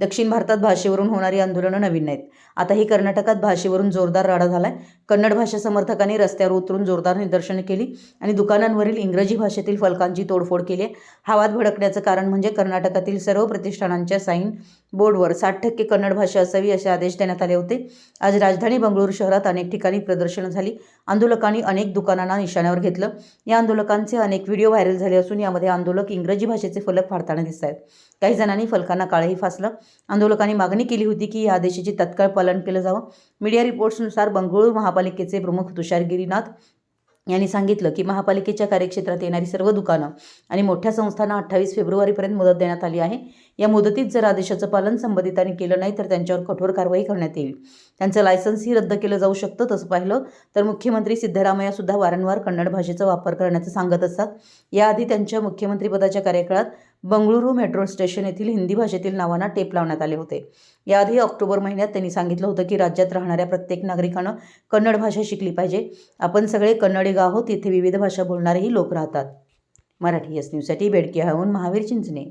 दक्षिण भारतात भाषेवरून होणारी आंदोलनं नवीन नाहीत. आताही कर्नाटकात भाषेवरून जोरदार राडा झाला आहे कन्नड भाषा समर्थकांनी रस्त्यावर उतरून जोरदार निदर्शनं केली आणि दुकानांवरील इंग्रजी भाषेतील फलकांची तोडफोड केली आहे. हवात भडकण्याचं कारण म्हणजे कर्नाटकातील सर्व प्रतिष्ठानांच्या साईन बोर्डवर साठ टक्के कन्नड भाषा असावी असे आदेश देण्यात आले होते. आज राजधानी बंगळुरू शहरात अनेक ठिकाणी प्रदर्शनं झाली. आंदोलकांनी अनेक दुकानांना निशाण्यावर घेतलं. या आंदोलकांचे अनेक व्हिडिओ व्हायरल झाले असून यामध्ये आंदोलक इंग्रजी भाषेचे फलक फाडताना दिसत आहेत. काही जणांनी फलकांना काळही फासलं. आंदोलकांनी मागणी केली होती की या आदेशाचे तत्काळ पालन केलं जावं. मीडिया रिपोर्ट्सनुसार बंगळुरू महापालिकेचे प्रमुख तुषार गिरीनाथ यांनी सांगितलं की महापालिकेच्या कार्यक्षेत्रात येणारी सर्व दुकानं आणि मोठ्या संस्थांना अठ्ठावीस फेब्रुवारीपर्यंत मुदत देण्यात आली आहे. या मुदतीत जर आदेशाचं पालन संबंधितांनी केलं नाही तर त्यांच्यावर कठोर कारवाई करण्यात येईल. त्यांचं लायसन्सही रद्द केलं जाऊ शकतं तसं पाहिलं तर मुख्यमंत्री सिद्धरामय्या सुद्धा वारंवार कन्नड भाषेचा वापर करण्याचं सांगत असतात. याआधी त्यांच्या मुख्यमंत्रीपदाच्या कार्यकाळात बंगळुरू मेट्रो स्टेशन येथील हिंदी भाषेतील नावांना टेप लावण्यात आले होते. याआधी ऑक्टोबर महिन्यात त्यांनी सांगितलं होतं की राज्यात राहणाऱ्या प्रत्येक नागरिकानं कन्नड भाषा शिकली पाहिजे. आपण सगळे कन्नडी गाव आहोत. येथे विविध भाषा बोलणारेही लोक राहतात. मराठी एस न्यूजसाठी बेडकी हाऊन महावीर चिंचणे.